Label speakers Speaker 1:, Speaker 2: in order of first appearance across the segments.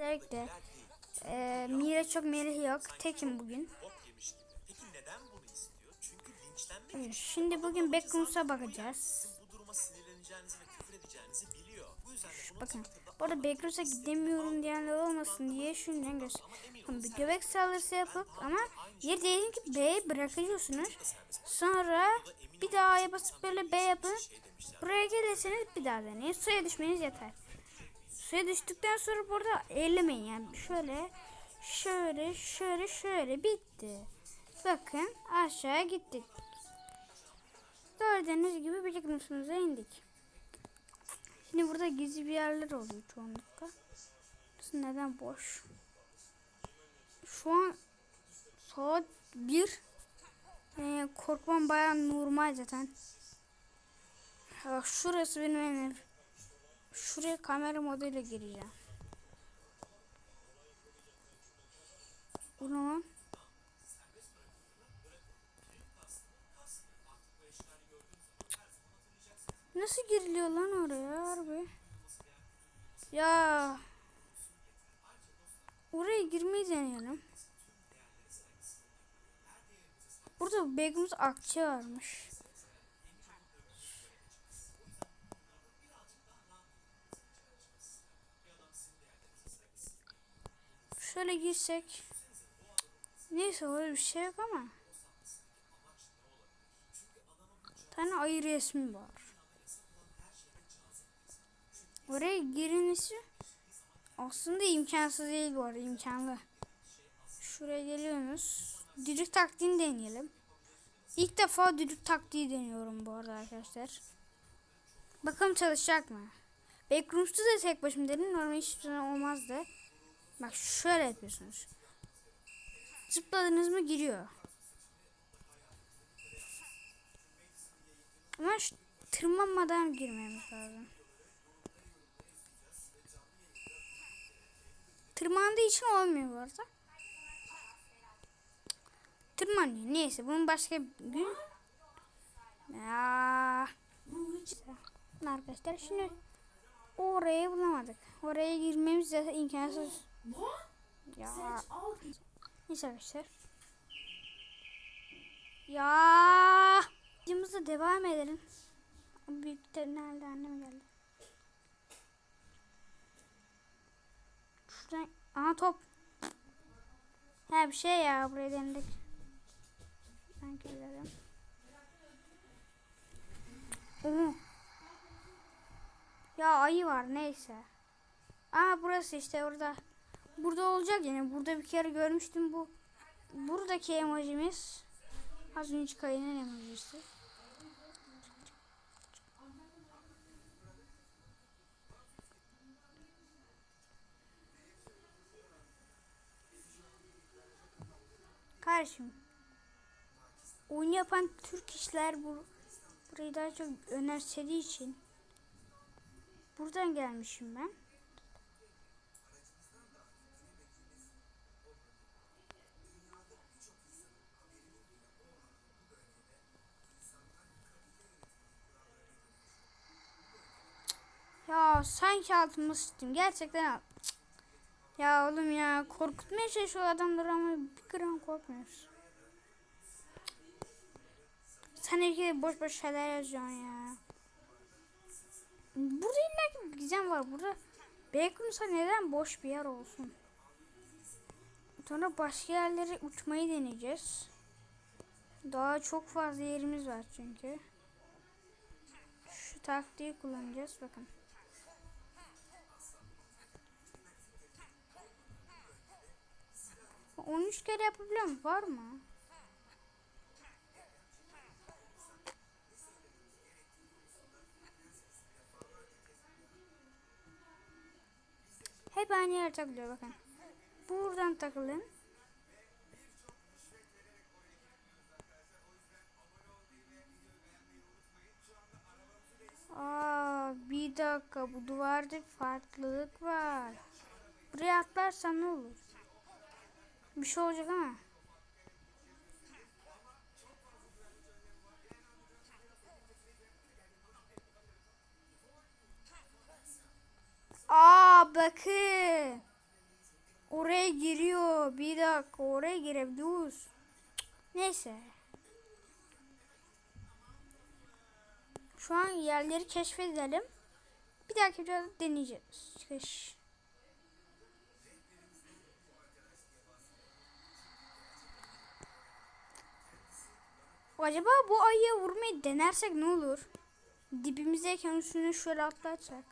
Speaker 1: Özellikle e, Mira çok melih yok. Tekim bugün. Evet, şimdi bugün Backrooms'a bakacağız.
Speaker 2: bunu
Speaker 1: Bakın. Bu arada Backrooms'a gidemiyorum diyenler olmasın diye şundan göster. Bir göbek saldırısı yapıp ama yer diyelim ki B'yi bırakıyorsunuz. Sonra bir daha A'ya basıp böyle B yapın. Buraya gelirseniz bir daha deneyin. Suya düşmeniz yeter. Suya düştükten sonra burada ellemeyin yani. Şöyle, şöyle, şöyle, şöyle bitti. Bakın aşağıya gittik. Gördüğünüz gibi bir yakınımıza indik. Şimdi burada gizli bir yerler oluyor çoğunlukla. Neden boş? Şu an saat 1. Ee, korkmam bayağı normal zaten. Ya şurası benim evim. Şuraya kamera moduyla gireceğim. Bu ne? Nasıl giriliyor lan oraya harbi? Ya. Oraya girmeyi deneyelim. Burada Begum'uz Akçe varmış. Şöyle girsek. Neyse öyle bir şey yok ama. Bir tane ayı resmi var. Oraya girilmesi aslında imkansız değil bu arada imkanlı. Şuraya geliyorsunuz. Düdük taktiğini deneyelim. İlk defa düdük taktiği deniyorum bu arada arkadaşlar. Bakalım çalışacak mı? Backrooms'ta da tek başıma dedim. Normal hiç zaman olmazdı. Bak şöyle yapıyorsunuz. Zıpladınız mı giriyor. Ama şu tırmanmadan girmemiz lazım. Tırmandığı için olmuyor bu arada. Tırmanıyor. Neyse bunun başka bir gün. Ya. Arkadaşlar şimdi orayı bulamadık. Oraya girmemiz zaten imkansız. Ya. Neyse arkadaşlar. Ya. Videomuza devam edelim. Büyük de nerede annem geldi. Şuradan. Aha top. Ha bir şey ya buraya denedik. Ben gelirim. Oo. Ya ayı var neyse. Aa burası işte orada. Burada olacak yani. Burada bir kere görmüştüm bu. Buradaki emojimiz. Az önce kayının emojisi. Kardeşim. Oyun yapan Türk işler bu burayı daha çok önemsediği için buradan gelmişim ben. Ya sanki altıma sıçtım. Gerçekten al-. Ya oğlum ya korkutmaya çalışıyor adamları ama bir gram korkmuyoruz. Sen iki boş boş şeyler yazıyorsun ya. Burada illa bir gizem var. Burada Backrooms'a neden boş bir yer olsun? Sonra başka yerlere uçmayı deneyeceğiz. Daha çok fazla yerimiz var çünkü. Şu taktiği kullanacağız bakın. On üç kere yapabiliyor mu? Var mı? Hep aynı yere takılıyor bakın. Buradan takılın. Aa, bir dakika bu duvarda farklılık var. Buraya atlarsam ne olur? Bir şey olacak ama. Aa bakın. giriyor. Bir dakika oraya girebiliyoruz. Neyse. Şu an yerleri keşfedelim. Bir dahaki videoda deneyeceğiz. Çıkış. Acaba bu ayıya vurmayı denersek ne olur? Dibimizdeyken üstüne şöyle atlatsak.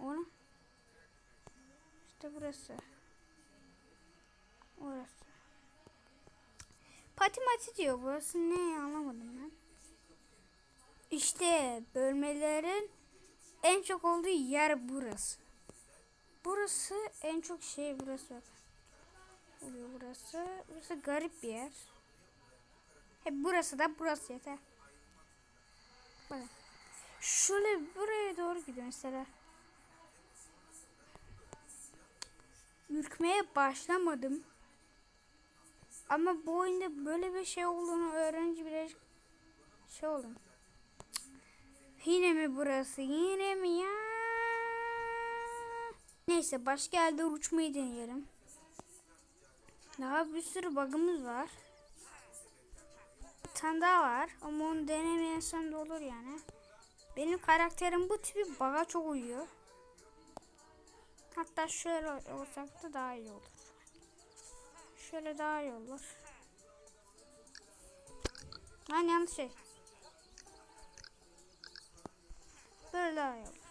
Speaker 1: Onu. İşte burası. Orası. Pati mati diyor. Burası ne anlamadım ben. İşte bölmelerin en çok olduğu yer burası. Burası en çok şey burası bak. Oluyor burası. Burası garip bir yer. Hep burası da burası yeter. Bakın. Şöyle buraya doğru gidiyor mesela. Ürkmeye başlamadım. Ama bu oyunda böyle bir şey olduğunu öğrenince biraz şey. Cık. Yine mi burası? Yine mi ya? Neyse başka yerde uçmayı deneyelim. Daha bir sürü bug'ımız var. Bir tane daha var ama onu denemeyensem de olur yani. Benim karakterim bu tipi bug'a çok uyuyor. Hatta şöyle olsak da daha iyi olur. Şöyle daha iyi olur. Lan yanlış şey. Böyle daha iyi olur.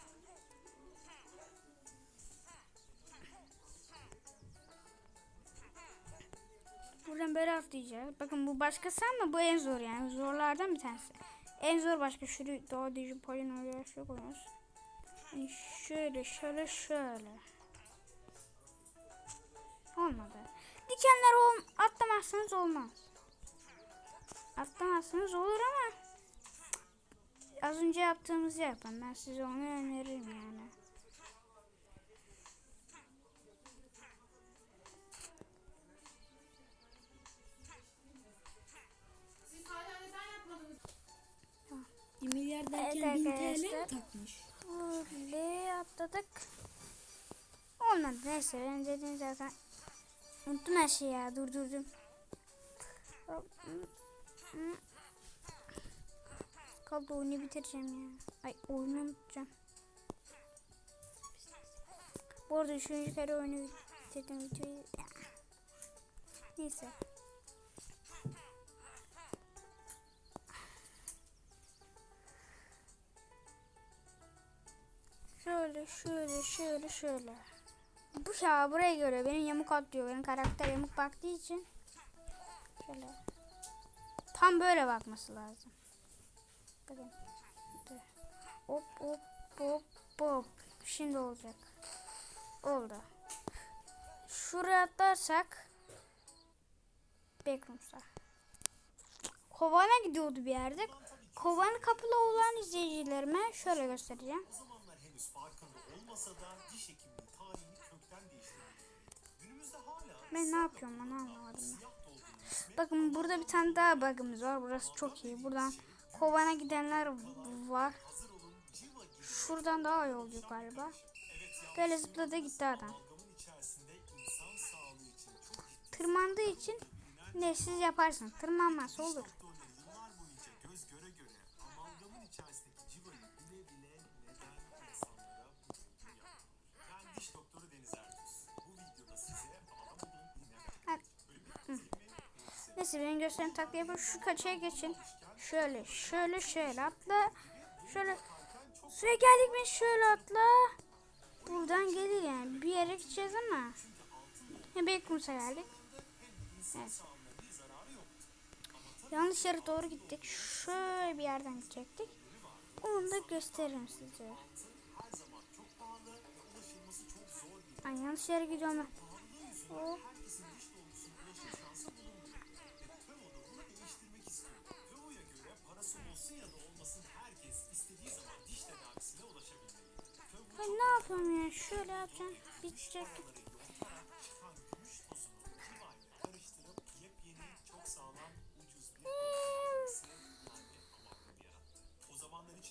Speaker 1: Böyle atlayacağız. Bakın bu başkası ama bu en zor yani. Zorlardan bir tanesi. En zor başka. Şurayı Doğa Dici Polin oraya şu koyuyoruz. Şöyle şöyle şöyle. Olmadı. Dikenler ol atlamazsanız olmaz. Atlamazsanız olur ama az önce yaptığımızı yapın. Ben size onu öneririm yani.
Speaker 3: 1 milyar
Speaker 1: Evet
Speaker 3: derken 1000 TL mi takmış?
Speaker 1: Böyle atladık. Olmadı neyse ben dedim zaten. Unuttum her şeyi ya durdurdum. Kaldı oyunu bitireceğim ya. Ay oyunu unutacağım. Bu arada üçüncü kere oyunu bitirdim videoyu. Neyse. Şöyle şöyle şöyle şöyle. Bu ya buraya göre benim yamuk atlıyor. Benim karakter yamuk baktığı için. Şöyle. Tam böyle bakması lazım. Bakın. Hop hop hop hop. Şimdi olacak. Oldu. Şuraya atlarsak. Backrooms'a. Kovana gidiyordu bir yerde. Kovanı kapılı olan izleyicilerime şöyle göstereceğim.
Speaker 2: O zamanlar henüz farkında olmasa da diş hekimliği tarihini kökten değiştirdi. Günümüzde hala
Speaker 1: Ben ne yapıyorum onu anlamadım. ben. Bakın burada bir tane daha bug'ımız var. Burası çok iyi. Buradan kovana gidenler var. Şuradan daha iyi oluyor galiba. Böyle zıpladı gitti adam. Tırmandığı için ne siz yaparsınız. Tırmanmazsa olur. Neyse benim göstereyim taktiği yapın. Şu kaçaya geçin. Şöyle şöyle şöyle atla. Şöyle Suya geldik mi şöyle atla. Buradan gelir yani. Bir yere gideceğiz ama. Ya Beykums'a geldik. Evet. Yanlış yere doğru gittik. Şöyle bir yerden gidecektik. Onu da gösteririm size. Ay yanlış yere gidiyorum ben. Oh. Şöyle yapacağım. Bitecek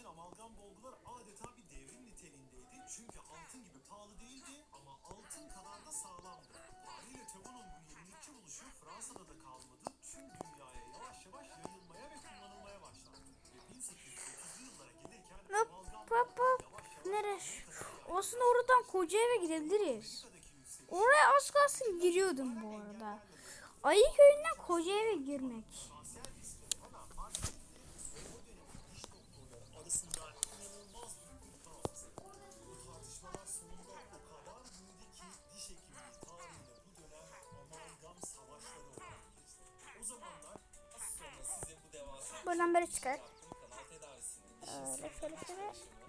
Speaker 2: için amalgam dolgular adeta bir devrim niteliğindeydi. Çünkü altın gibi pahalı değildi ama
Speaker 1: altın kadar da sağlamdı. Haliyle Tevan'ın bu yenilikçi buluşu Fransa'da da kalmadı. Tüm dünyaya yavaş yavaş yayılmaya ve kullanılmaya başlandı.
Speaker 2: Ve 1830'lu yıllara gelirken amalgam yavaş yavaş... Neresi? O kadar büyüdü ki diş hekimliği tarihinde bu dönem amalgam savaşları olarak geçti. O zamanlar az sonra size bu devasa
Speaker 1: Buradan böyle çıkar. Öyle şöyle şöyle.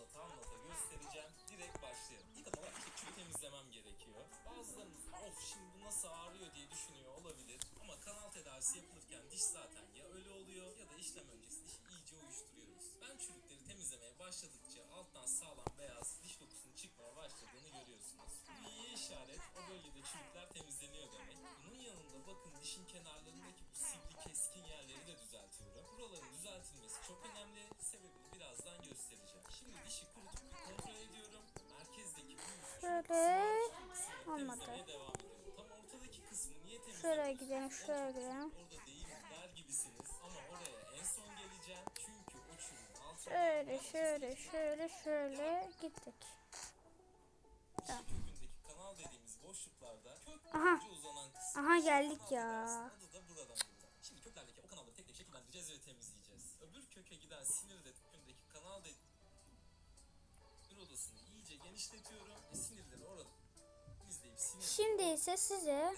Speaker 2: Anlata anlata göstereceğim. Direkt başlayalım. İlk olarak çürüğü temizlemem gerekiyor. Bazılarınız of şimdi bu nasıl ağrıyor diye düşünüyor olabilir. Ama kanal tedavisi yapılırken diş zaten ya öyle oluyor ya da işlem öncesi dişi iyice uyuşturuyoruz. Ben çürükleri temizlemeye başladıkça alttan sağlam beyaz diş dokusunun çıkmaya başladığını görüyorsunuz. Bu iyi işaret. O bölgede çürükler temizleniyor demek. Bunun yanında bakın dişin kenarlarındaki bu sivri keskin yerleri de düzeltiyorum. Buraların düzeltilmesi çok önemli. Göstereceğim. Şimdi dişi kurutup bir kontrol ediyorum. Merkezdeki bu
Speaker 1: Şöyle olmadı.
Speaker 2: temizlemeye devam ediyorum. Tam ortadaki kısmı niye temizliyorum?
Speaker 1: Şöyle gidelim, şöyle gidelim.
Speaker 2: Orada değil der gibisiniz. Ama oraya en son geleceğim. Çünkü o çürüğün
Speaker 1: Şöyle şöyle şöyle şöyle gittik.
Speaker 2: kökündeki kanal dediğimiz boşluklarda kök
Speaker 1: Aha.
Speaker 2: uzanan kısım.
Speaker 1: Aha geldik ya.
Speaker 2: adı da buradan geliyor. Şimdi köklerdeki o kanalları tek tek şekillendireceğiz ve temizleyeceğiz. Öbür köke giden sinir de de sinir odasını iyice genişletiyorum. ve sinirleri orada temizleyip sinir
Speaker 1: Şimdi ise size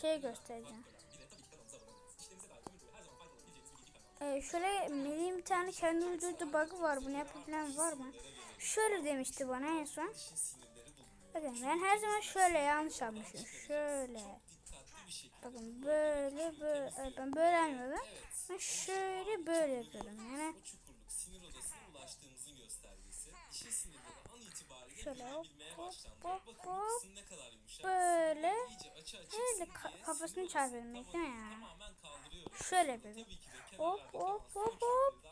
Speaker 1: şey göstereceğim.
Speaker 2: faktörler. Bir de tabii ki kanalımıza abone olmanız. İşlerinize dair ömür boyu her zaman faydalı olabileceğiniz bilgi kaynağı.
Speaker 1: e, şöyle Melih'in bir tane kendi uydurduğu bug var. Bunu yapabilen var mı? Şöyle demişti bana en son. Bakın ben her zaman şöyle yanlış yapmışım. Şöyle.
Speaker 2: Bir
Speaker 1: Bakın böyle böyle. Ben böyle yapmıyorum. Ben şöyle böyle yapıyorum. Yani Şöyle hop, hop, hop, hop.
Speaker 2: kısım ne kadar yumuşak.
Speaker 1: böyle Şöyle ka- kafasını çarpabilmek değil mi ya? Şöyle
Speaker 2: de
Speaker 1: Hop hop hop hop.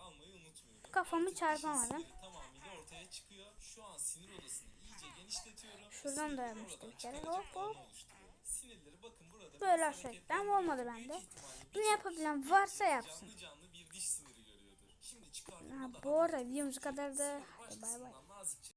Speaker 1: Kafamı çarpamadım.
Speaker 2: siniri tamamıyla ortaya çıkıyor. Şu an sinir odasını iyice genişletiyorum.
Speaker 1: Şuradan da yapmıştım bir kere. Hop, hop.
Speaker 2: alanı oluşturuyorum. Sinirleri bakın burada
Speaker 1: böyle aşağıdan
Speaker 2: hareketlendirdim.
Speaker 1: olmadı bende. Bunu yapabilen varsa yapsın.
Speaker 2: Canlı canlı bir diş siniri görüyordur. Şimdi çıkardığımda
Speaker 1: Ha, bu arada videomuz kadar da
Speaker 2: başkasından nazikçe